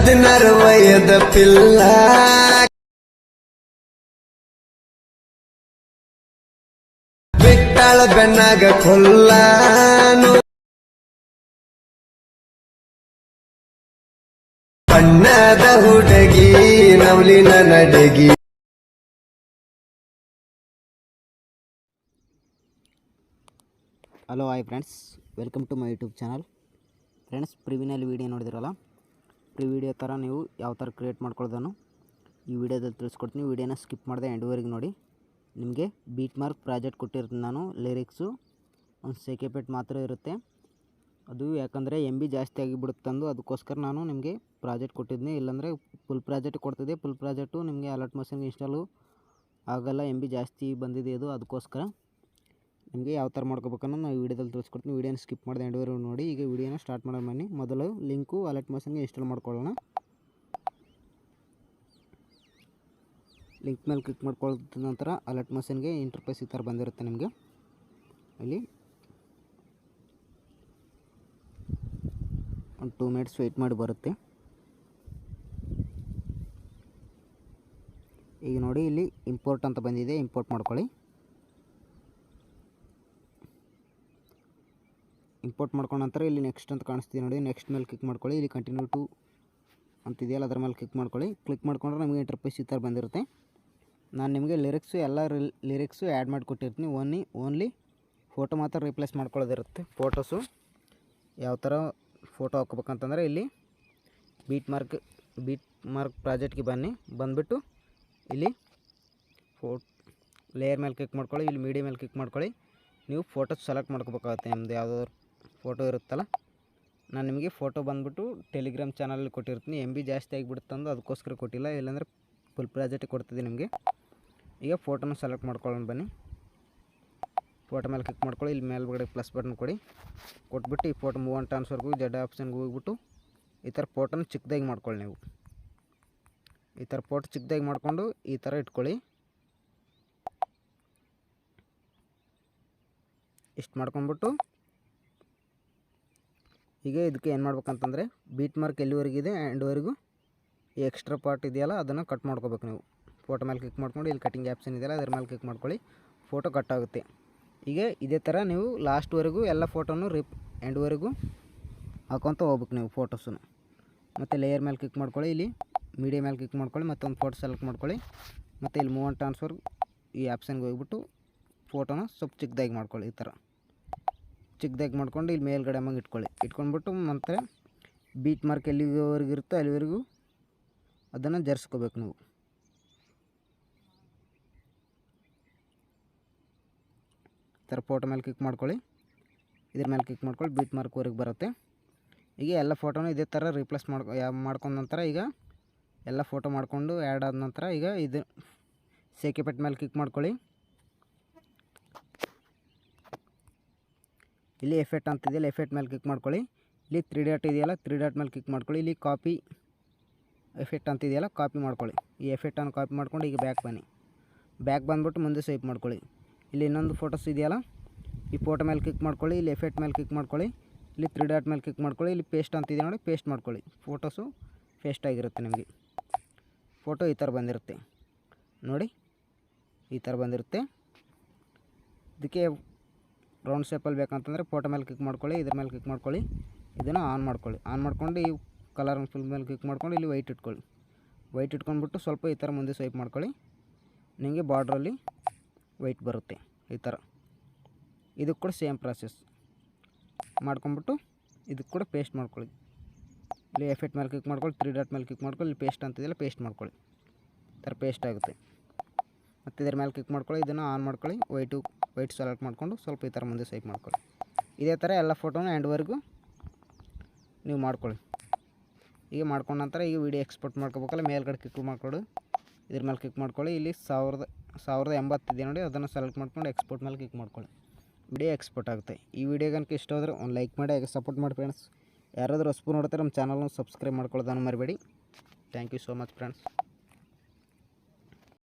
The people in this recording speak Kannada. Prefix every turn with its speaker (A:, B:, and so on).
A: ಹದಿನಾರು ವಯದ ಪಿಲ್ಲ. ಬಿಟ್ಟಾಳ ಬೆನ್ನಾಗ ಕೊಲ್ಲಾನು. ಬಣ್ಣದ ಹುಡುಗಿ, ನವಲಿನ ನಡಗಿ.
B: Hello hi friends welcome to my YouTube channel friends ಪ್ರಿವಿನಲ್ಲಿ video ನೋಡಿದಿರಲ್ಲ? ಪ್ರಿ ವಿಡಿಯೋ ಥರ ನೀವು ಯಾವ ಥರ ಕ್ರಿಯೇಟ್ ಮಾಡ್ಕೊಳ್ಳೋದನ್ನು ಈ ವಿಡಿಯೋದಲ್ಲಿ ತಿಳಿಸ್ಕೊಡ್ತೀನಿ. ವಿಡಿಯೋನ ಸ್ಕಿಪ್ ಮಾಡಿದೆ ಎಂಡ್ವರೆಗೆ ನೋಡಿ. ನಿಮಗೆ ಬೀಟ್ ಮಾರ್ಕ್ ಪ್ರಾಜೆಕ್ಟ್ ಕೊಟ್ಟಿರ್ತೀನಿ ನಾನು ಲಿರಿಕ್ಸು ಒಂದು ಸೇಕೆಪೇಟ್ ಮಾತ್ರ ಇರುತ್ತೆ. ಅದು ಯಾಕಂದರೆ ಎಂ ಬಿ ಜಾಸ್ತಿ ಆಗಿಬಿಡುತ್ತಂದು ಅದಕ್ಕೋಸ್ಕರ ನಾನು ನಿಮಗೆ ಪ್ರಾಜೆಕ್ಟ್ ಕೊಟ್ಟಿದ್ದೀನಿ. ಇಲ್ಲಾಂದರೆ ಫುಲ್ ಪ್ರಾಜೆಕ್ಟ್ ಕೊಡ್ತಿದ್ದೆ. ಫುಲ್ ಪ್ರಾಜೆಕ್ಟು ನಿಮಗೆ ಅಲರ್ಟ್ ಮಷಿನ್ಗೆ ಇನ್ಸ್ಟಾಲು ಆಗಲ್ಲ. ಎಂ ಬಿ ಜಾಸ್ತಿ ಬಂದಿದೆ ಅದು ಅದಕ್ಕೋಸ್ಕರ. ನಿಮಗೆ ಯಾವ ಥರ ಮಾಡ್ಕೋಬೇಕನ್ನೋದು ನಾವು ವೀಡಿಯೋದಲ್ಲಿ ತಿಳಿಸ್ಕೊಡ್ತೀನಿ ವೀಡಿಯೋನ ಸ್ಕಿಪ್ ಮಾಡಿದೆ ಎಂಡ್ವರೆಗೂ ನೋಡಿ. ಈಗ ವೀಡಿಯೋನ ಸ್ಟಾರ್ಟ್ ಮಾಡೋ ಬನ್ನಿ. ಮೊದಲು ಲಿಂಕು ಅಲರ್ಟ್ ಮಷನ್ಗೆ ಇನ್ಸ್ಟಾಲ್ ಮಾಡ್ಕೊಳ್ಳೋಣ. ಲಿಂಕ್ ಮೇಲೆ ಕ್ಲಿಕ್ ಮಾಡ್ಕೊಳ್ಳೋದ ನಂತರ ಅಲರ್ಟ್ ಮೋಷನ್ಗೆ ಇಂಟರ್ಫೇಸ್ ಈ ಥರ ಬಂದಿರುತ್ತೆ ನಿಮಗೆ. ಇಲ್ಲಿ ಒಂದು ಟೂ ಮಿನಿಟ್ಸ್ ವೆಯ್ಟ್ ಮಾಡಿ ಬರುತ್ತೆ. ಈಗ ನೋಡಿ, ಇಲ್ಲಿ ಇಂಪೋರ್ಟ್ ಅಂತ ಬಂದಿದೆ. ಇಂಪೋರ್ಟ್ ಮಾಡ್ಕೊಳ್ಳಿ. ಇಂಪೋರ್ಟ್ ಮಾಡ್ಕೊಂಡ ನಂತರ ಇಲ್ಲಿ ನೆಕ್ಸ್ಟ್ ಅಂತ ಕಾಣಿಸ್ತಿದೆ ನೋಡಿ. ನೆಕ್ಸ್ಟ್ ಮೇಲೆ ಕ್ಲಿಕ್ ಮಾಡ್ಕೊಳ್ಳಿ. ಇಲ್ಲಿ ಕಂಟಿನ್ಯೂ ಟು ಅಂತಿದೆಯಲ್ಲ ಅದ್ರ ಮೇಲೆ ಕ್ಲಿಕ್ ಮಾಡ್ಕೊಳ್ಳಿ. ಕ್ಲಿಕ್ ಮಾಡ್ಕೊಂಡ್ರೆ ನಮಗೆ ಇಂಟರ್ಫೇಸ್ ಈ ಥರ ಬಂದಿರುತ್ತೆ. ನಾನು ನಿಮಗೆ ಲಿರಿಕ್ಸು ಎಲ್ಲ ಲಿರಿಕ್ಸು ಆ್ಯಡ್ ಮಾಡಿಕೊಟ್ಟಿರ್ತೀನಿ. ಓನ್ಲಿ ಓನ್ಲಿ ಫೋಟೋ ಮಾತ್ರ ರಿಪ್ಲೇಸ್ ಮಾಡ್ಕೊಳ್ಳೋದಿರುತ್ತೆ. ಫೋಟೋಸು ಯಾವ ಥರ ಫೋಟೋ ಹಾಕ್ಬೇಕಂತಂದರೆ ಇಲ್ಲಿ ಬೀಟ್ ಮಾರ್ಕ್ ಬೀಟ್ ಮಾರ್ಕ್ ಪ್ರಾಜೆಕ್ಟ್ಗೆ ಬನ್ನಿ. ಬಂದುಬಿಟ್ಟು ಇಲ್ಲಿ ಫೋ ಲೇಯರ್ ಮೇಲೆ ಕ್ಲಿಕ್ ಮಾಡ್ಕೊಳ್ಳಿ. ಇಲ್ಲಿ ಮೀಡಿಯಾ ಮೇಲೆ ಕ್ಲಿಕ್ ಮಾಡ್ಕೊಳ್ಳಿ. ನೀವು ಫೋಟೋ ಸೆಲೆಕ್ಟ್ ಮಾಡ್ಕೋಬೇಕಾಗುತ್ತೆ. ನಿಮ್ಮದು ಯಾವುದಾದ್ರು ಫೋಟೋ ಇರುತ್ತಲ್ಲ? ನಾನು ನಿಮಗೆ ಫೋಟೋ ಬಂದುಬಿಟ್ಟು ಟೆಲಿಗ್ರಾಮ್ ಚಾನಲಲ್ಲಿ ಕೊಟ್ಟಿರ್ತೀನಿ. ಎಂ ಬಿ ಜಾಸ್ತಿ ಆಗಿಬಿಡುತ್ತಂದು ಅದಕ್ಕೋಸ್ಕರ ಕೊಟ್ಟಿಲ್ಲ. ಇಲ್ಲಾಂದರೆ ಫುಲ್ ಪ್ರಾಜೆಕ್ಟ್ ಕೊಡ್ತಿದ್ದೆ ನಿಮಗೆ. ಈಗ ಫೋಟೋನ ಸೆಲೆಕ್ಟ್ ಮಾಡ್ಕೊಳ್ಳೋಣ ಬನ್ನಿ. ಫೋಟೋ ಮೇಲೆ ಕ್ಲಿಕ್ ಮಾಡ್ಕೊಳ್ಳಿ. ಇಲ್ಲಿ ಮೇಲ್ಗಡೆ ಪ್ಲಸ್ ಬಟನ್ ಕೊಡಿ. ಕೊಟ್ಬಿಟ್ಟು ಈ ಫೋಟೋ ಮೂವ್ ಆನ್ ಟ್ರಾನ್ಸ್ಫರ್ಗೂ ಜಡ್ ಆಪ್ಷನ್ಗೆ ಹೋಗ್ಬಿಟ್ಟು ಈ ಥರ ಫೋಟೋನ ಚಿಕ್ಕದಾಗಿ ಮಾಡ್ಕೊಳ್ಳಿ ನೀವು. ಈ ಥರ ಫೋಟೋ ಚಿಕ್ಕದಾಗಿ ಮಾಡಿಕೊಂಡು ಈ ಥರ ಇಟ್ಕೊಳ್ಳಿ. ಇಷ್ಟು ಮಾಡ್ಕೊಂಡ್ಬಿಟ್ಟು ಈಗ ಇದಕ್ಕೆ ಏನು ಮಾಡ್ಬೇಕಂತಂದರೆ ಬೀಟ್ ಮಾರ್ಕ್ ಎಲ್ಲಿವರೆಗಿದೆ ಎಂಡ್ವರೆಗೂ ಈ ಎಕ್ಸ್ಟ್ರಾ ಪಾರ್ಟ್ ಇದೆಯಲ್ಲ ಅದನ್ನು ಕಟ್ ಮಾಡ್ಕೋಬೇಕು ನೀವು. ಫೋಟೋ ಮೇಲೆ ಕ್ಲಿಕ್ ಮಾಡ್ಕೊಂಡು ಇಲ್ಲಿ ಕಟಿಂಗ್ ಆ್ಯಪ್ಷನ್ ಇದೆಯಲ್ಲ ಅದ್ರ ಮೇಲೆ ಕ್ಲಿಕ್ ಮಾಡ್ಕೊಳ್ಳಿ ಫೋಟೋ ಕಟ್ ಆಗುತ್ತೆ. ಈಗ ಇದೇ ಥರ ನೀವು ಲಾಸ್ಟ್ವರೆಗೂ ಎಲ್ಲ ಫೋಟೋನು ರಿಪ್ ಎಂಡ್ವರೆಗೂ ಹಾಕೊತ ಹೋಗ್ಬೇಕು ನೀವು ಫೋಟೋಸನ್ನು ಮತ್ತು ಲೇಯರ್ ಮೇಲೆ ಕ್ಲಿಕ್ ಮಾಡ್ಕೊಳ್ಳಿ, ಇಲ್ಲಿ ಮೀಡಿಯಾ ಮೇಲೆ ಕ್ಲಿಕ್ ಮಾಡ್ಕೊಳ್ಳಿ, ಮತ್ತೊಂದು ಫೋಟೋ ಸೆಲೆಕ್ಟ್ ಮಾಡ್ಕೊಳ್ಳಿ, ಮತ್ತು ಇಲ್ಲಿ ಮೂವ್ ಆನ್ ಟ್ರಾನ್ಸ್ಫರ್ ಈ ಆಪ್ಷನ್ಗೆ ಹೋಗ್ಬಿಟ್ಟು ಫೋಟೋನ ಸ್ವಲ್ಪ ಚಿಕ್ಕದಾಗಿ ಮಾಡ್ಕೊಳ್ಳಿ ಈ ಥರ ಚಿಕ್ಕದಾಗಿ ಮಾಡ್ಕೊಂಡು ಇಲ್ಲಿ ಮೇಲ್ಗಡೆ ಅಮ್ಮಂಗೆ ಇಟ್ಕೊಳ್ಳಿ. ಇಟ್ಕೊಂಡ್ಬಿಟ್ಟು ಮತ್ತೆ ಬೀಟ್ ಮಾರ್ಕ್ ಎಲ್ಲಿವರೆಗೂ ಇರುತ್ತೋ ಅಲ್ಲಿವರೆಗೂ ಅದನ್ನು ಜರ್ಸ್ಕೋಬೇಕು ನೀವು. ಥರ ಫೋಟೋ ಮೇಲೆ ಕ್ಲಿಕ್ ಮಾಡ್ಕೊಳ್ಳಿ. ಇದ್ರ ಮೇಲೆ ಕ್ಲಿಕ್ ಮಾಡ್ಕೊಳ್ಳಿ ಬೀಟ್ ಮಾರ್ಕ್ವರೆಗೆ ಬರುತ್ತೆ. ಈಗ ಎಲ್ಲ ಫೋಟೋನೂ ಇದೇ ಥರ ರಿಪ್ಲೇಸ್ ಮಾಡ್ಕೊ ಮಾಡ್ಕೊಂಡ ನಂತರ ಈಗ ಎಲ್ಲ ಫೋಟೋ ಮಾಡಿಕೊಂಡು ಆ್ಯಡ್ ಆದ ನಂತರ ಈಗ ಇದು ಸೇಕೆಪೆಟ್ ಮೇಲೆ ಕ್ಲಿಕ್ ಮಾಡ್ಕೊಳ್ಳಿ. ಇಲ್ಲಿ ಎಫೆಕ್ಟ್ ಅಂತ ಇದೆಯಲ್ಲ ಎಫೆಕ್ಟ್ ಮೇಲೆ ಕ್ಲಿಕ್ ಮಾಡ್ಕೊಳ್ಳಿ. ಇಲ್ಲಿ ತ್ರೀ ಡಾಟ್ ಇದೆಯಲ್ಲ ತ್ರೀ ಡಾಟ್ ಮೇಲೆ ಕ್ಲಿಕ್ ಮಾಡ್ಕೊಳ್ಳಿ. ಇಲ್ಲಿ ಕಾಪಿ ಎಫೆಕ್ಟ್ ಅಂತಿದೆಯಲ್ಲ ಕಾಪಿ ಮಾಡ್ಕೊಳ್ಳಿ. ಈ ಎಫೆಕ್ಟನ್ನು ಕಾಪಿ ಮಾಡ್ಕೊಂಡು ಈಗ ಬ್ಯಾಕ್ ಬನ್ನಿ. ಬ್ಯಾಕ್ ಬಂದುಬಿಟ್ಟು ಮುಂದೆ ಸ್ವೈಪ್ ಮಾಡ್ಕೊಳ್ಳಿ. ಇಲ್ಲಿ ಇನ್ನೊಂದು ಫೋಟೋಸ್ ಇದೆಯಲ್ಲ, ಈ ಫೋಟೋ ಮೇಲೆ ಕ್ಲಿಕ್ ಮಾಡ್ಕೊಳ್ಳಿ, ಇಲ್ಲಿ ಎಫೆಕ್ಟ್ ಮೇಲೆ ಕ್ಲಿಕ್ ಮಾಡ್ಕೊಳ್ಳಿ. ಇಲ್ಲಿ ತ್ರೀ ಡಾಟ್ ಮೇಲೆ ಕ್ಲಿಕ್ ಮಾಡ್ಕೊಳ್ಳಿ. ಇಲ್ಲಿ ಪೇಸ್ಟ್ ಅಂತಿದೆ ನೋಡಿ ಪೇಸ್ಟ್ ಮಾಡ್ಕೊಳ್ಳಿ. ಫೋಟೋಸು ಪೇಸ್ಟ್ ಆಗಿರುತ್ತೆ ನಿಮಗೆ. ಫೋಟೋ ಈ ಥರ ಬಂದಿರುತ್ತೆ. ನೋಡಿ, ಈ ಥರ ಬಂದಿರುತ್ತೆ. ಇದಕ್ಕೆ ರೌಂಡ್ ಶೇಪಲ್ಲಿ ಬೇಕಂತಂದರೆ ಫೋಟೋ ಮೇಲೆ ಕ್ಲಿಕ್ ಮಾಡ್ಕೊಳ್ಳಿ, ಇದ್ರ ಮೇಲೆ ಕ್ಲಿಕ್ ಮಾಡ್ಕೊಳ್ಳಿ, ಇದನ್ನು ಆನ್ ಮಾಡ್ಕೊಳ್ಳಿ. ಆನ್ ಮಾಡ್ಕೊಂಡು ಈ ಕಲರ್ ಫಿಲ್ ಮೇಲೆ ಕ್ಲಿಕ್ ಮಾಡ್ಕೊಂಡು ಇಲ್ಲಿ ವೈಟ್ ಇಟ್ಕೊಳ್ಳಿ. ವೈಟ್ ಇಟ್ಕೊಂಡ್ಬಿಟ್ಟು ಸ್ವಲ್ಪ ಈ ಥರ ಮುಂದೆ ಸ್ವೈಪ್ ಮಾಡ್ಕೊಳ್ಳಿ. ನಿಮಗೆ ಬಾರ್ಡ್ರಲ್ಲಿ ವೈಟ್ ಬರುತ್ತೆ ಈ ಥರ ಇದಕ್ಕೆ ಕೂಡ ಸೇಮ್ ಪ್ರಾಸೆಸ್ ಮಾಡ್ಕೊಂಬಿಟ್ಟು ಇದಕ್ಕೆ ಕೂಡ ಪೇಸ್ಟ್ ಮಾಡ್ಕೊಳ್ಳಿ. ಇಲ್ಲಿ ಎಫೆಕ್ಟ್ ಮೇಲೆ ಕ್ಲಿಕ್ ಮಾಡ್ಕೊಳ್ಳಿ ತ್ರೀ ಡಾಟ್ ಮೇಲೆ ಕ್ಲಿಕ್ ಮಾಡ್ಕೊಳ್ಳಿ, ಇಲ್ಲಿ ಪೇಸ್ಟ್ ಅಂತಿದೆಯಲ್ಲ ಪೇಸ್ಟ್ ಮಾಡ್ಕೊಳ್ಳಿ. ಈ ಥರ ಪೇಸ್ಟ್ ಆಗುತ್ತೆ. ಮತ್ತು ಇದ್ರ ಮೇಲೆ ಕ್ಲಿಕ್ ಮಾಡ್ಕೊಳ್ಳಿ, ಇದನ್ನು ಆನ್ ಮಾಡ್ಕೊಳ್ಳಿ ವೈಟು ವೈಟ್ ಸೆಲೆಕ್ಟ್ ಮಾಡಿಕೊಂಡು ಸ್ವಲ್ಪ ಈ ಥರ ಮುಂದೆ ಸ್ವೈಪ್ ಮಾಡ್ಕೊಳ್ಳಿ. ಇದೇ ಥರ ಎಲ್ಲ ಫೋಟೋನ ಎಂಡ್ವರೆಗೂ ನೀವು ಮಾಡ್ಕೊಳ್ಳಿ. ಈಗ ಮಾಡ್ಕೊಂಡ ನಂತರ ಈಗ ವೀಡಿಯೋ ಎಕ್ಸ್ಪೋರ್ಟ್ ಮಾಡ್ಕೋಬೇಕಲ್ಲ, ಮೇಲ್ಗಡೆ ಕ್ಲಿಕ್ ಮಾಡ್ಕೊಳ್ಳಿ. ಇದ್ರ ಮೇಲೆ ಕ್ಲಿಕ್ ಮಾಡ್ಕೊಳ್ಳಿ, ಇಲ್ಲಿ ಸಾವಿರದ ಸಾವಿರದ ಎಂಬತ್ತಿದೆ ನೋಡಿ, ಅದನ್ನು ಸೆಲೆಕ್ಟ್ ಮಾಡ್ಕೊಂಡು ಎಕ್ಸ್ಪೋರ್ಟ್ ಮೇಲೆ ಕ್ಲಿಕ್ ಮಾಡ್ಕೊಳ್ಳಿ. ವಿಡಿಯೋ ಎಕ್ಸ್ಪೋರ್ಟ್ ಆಗುತ್ತೆ. ಈ ವಿಡಿಯೋಗನಕ ಇಷ್ಟ ಆದರೆ ಒಂದು ಲೈಕ್ ಮಾಡಿ ಸಪೋರ್ಟ್ ಮಾಡಿ ಫ್ರೆಂಡ್ಸ್ ಯಾರಾದರೂ ಹೊಸಬು ನೋಡ್ತಾರೆ, ನಮ್ಮ ಚಾನಲ್ನ ಸಬ್ಸ್ಕ್ರೈಬ್ ಮಾಡ್ಕೊಳ್ಳೋದನ್ನು ಮರಿಬೇಡಿ. Thank you so much friends